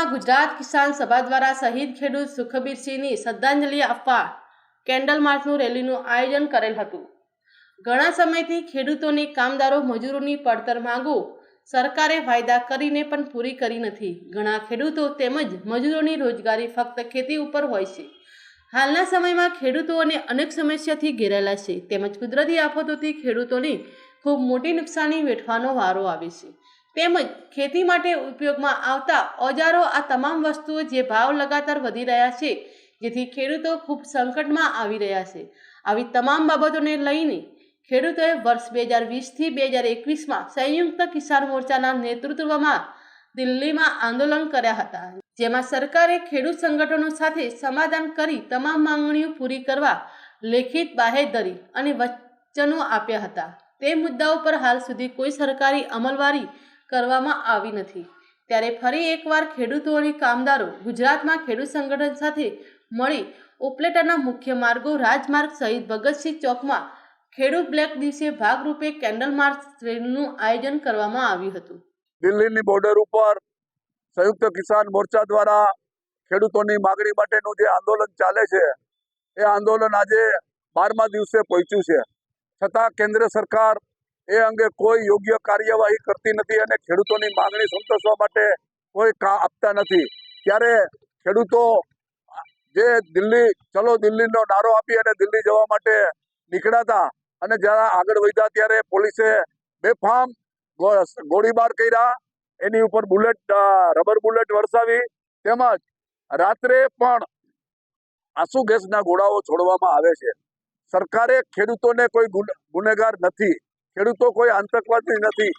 ઉપલેટામાં ગુજરાત કિસાન સભા દ્વારા શહીદ ખેડૂત સુખબીરસિંહની શ્રદ્ધાંજલિ આપવા કેન્ડલ માર્ચનું રેલીનું આયોજન કરેલ હતું. ઘણા સમયથી ખેડૂતોની કામદારો મજૂરોની પડતર માંગો સરકારે વાયદા કરીને પણ પૂરી કરી નથી. ઘણા ખેડૂતો તેમજ મજૂરોની રોજગારી ફક્ત ખેતી ઉપર હોય છે. હાલના સમયમાં ખેડૂતોને અનેક સમસ્યાથી ઘેરાયેલા છે. તેમજ કુદરતી આફતોથી ખેડૂતોને ખૂબ મોટી નુકસાની વેઠવાનો વારો આવે છે. તેમજ ખેતી માટે ઉપયોગમાં આવતા ઓજારો, આ તમામ વસ્તુઓ જે ભાવ લગાતાર વધી રહ્યા છે, જેથી ખેડૂતો ખૂબ સંકટમાં આવી રહ્યા છે. આવી તમામ બાબતોને લઈને ખેડૂતોએ વર્ષ બે હજાર વીસથી બે હજાર એકવીસમાં સંયુક્ત કિસાન મોરચાના નેતૃત્વમાં દિલ્હીમાં આંદોલન કર્યા હતા, જેમાં સરકારે ખેડૂત સંગઠનો સાથે સમાધાન કરી તમામ માંગણીઓ પૂરી કરવા લેખિત બાહેધરી અને વચનો આપ્યા હતા. તે મુદ્દાઓ પર હાલ સુધી કોઈ સરકારી અમલવારી કરવામાં આવી નથી. ત્યારે ફરી એકવાર ખેડૂતો અને કામદારો ગુજરાતમાં ખેડૂત સંગઠન સાથે મળી ઉપલેટાના મુખ્ય માર્ગો રાજમાર્ગ સહિત ભગતસિંહ ચોકમાં ખેડૂત બ્લેક દિવસે ભાગરૂપે કેન્ડલ માર્ચ રેલીનું આયોજન કરવામાં આવ્યું હતું. દિલ્હીની બોર્ડર ઉપર સંયુક્ત કિસાન મોરચા દ્વારા ખેડૂતોની માગણી માટેનું જે આંદોલન ચાલે છે, એ આંદોલન આજે બારમા દિવસે પહોંચ્યું છે. છતાં કેન્દ્ર સરકાર એ અંગે કોઈ યોગ્ય કાર્યવાહી કરતી નથી અને ખેડૂતોની માંગણી સંતોષવા માટે કોઈ આપતા નથી. ત્યારે ખેડૂતો જે દિલ્હી, ચલો દિલ્હીનો નારો આપી અને દિલ્હી જવા માટે નીકળ્યા અને જ્યારે આગળ વધ્યા ત્યારે પોલીસે બેફામ ગોળીબાર કર્યા. એની ઉપર બુલેટ રબર બુલેટ વરસાવી. તેમજ રાત્રે પણ આંસુ ગેસના ગોળાઓ છોડવામાં આવે છે. સરકારે ખેડૂતોને કોઈ ગુન- ગુનેગાર નથી. ખેડૂતો કોઈ આતંકવાદી નથી.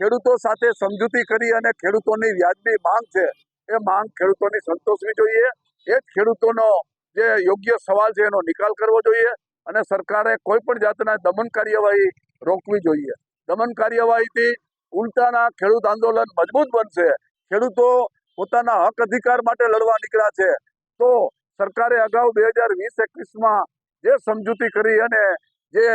ખેડૂતો સાથે સમજૂતી કરી અને ખેડૂતોની વ્યાજબી માંગ છે, એ માંગ ખેડૂતોની સંતોષવી જોઈએ. એ જ ખેડૂતોનો જે યોગ્ય સવાલ છે, એનો નિકાલ કરવો જોઈએ અને સરકારે કોઈ પણ જાતના દમન કાર્યવાહી રોકવી જોઈએ. દમન કાર્યવાહીથી ઉલટાના ખેડૂત આંદોલન મજબૂત બનશે. ખેડૂતો પોતાના હક અધિકાર માટે લડવા નીકળ્યા છે. તો સરકારે અગાઉ બે હજાર વીસ એકવીસમાં જે સમજૂતી કરી અને જે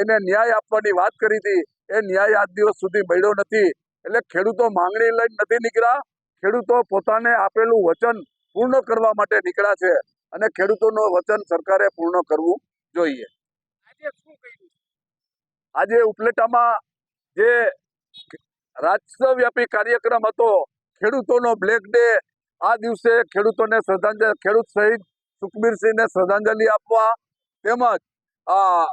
એને ન્યાય આપવાની વાત કરી હતી. એ ન્યાય આજ દિવસ સુધી મળ્યો નથી. એટલે ખેડૂતો માંગણી લઈને નથી નીકળ્યા. ખેડૂતો પોતાને આપેલું વચન પૂર્ણ કરવા માટે નીકળ્યા છે અને ખેડૂતોનું વચન સરકારે પૂર્ણ કરવું જોઈએ. આજે ઉપલેટામાં જે રાષ્ટ્રવ્યાપી કાર્યક્રમ હતો ખેડૂતોનો બ્લેક ડે આ દિવસે ખેડૂતોને શ્રદ્ધાંજલિ ખેડૂત સહિત સુખબીરસિંહને શ્રદ્ધાંજલિ આપવા તેમજ આ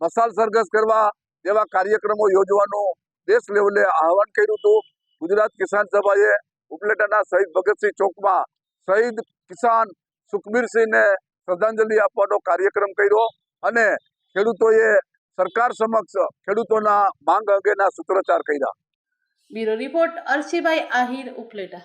મસાલ સરઘસ કરવા જેવા કાર્યક્રમો યોજવાનું દેશ લેવલે આહવાન કર્યું હતું. ગુજરાત કિસાન સભાએ ઉપલેટાના શહીદ ભગતસિંહ ચોકમાં શહીદ કિસાન સુખબીરસિંહને શ્રદ્ધાંજલિ આપવાનો કાર્યક્રમ કર્યો અને ખેડૂતોએ સરકાર સમક્ષ ખેડૂતોના માંગ અંગેના સૂત્રોચ્ચાર કર્યા. Bureau report અર્શીભાઈ Ahir Upleta.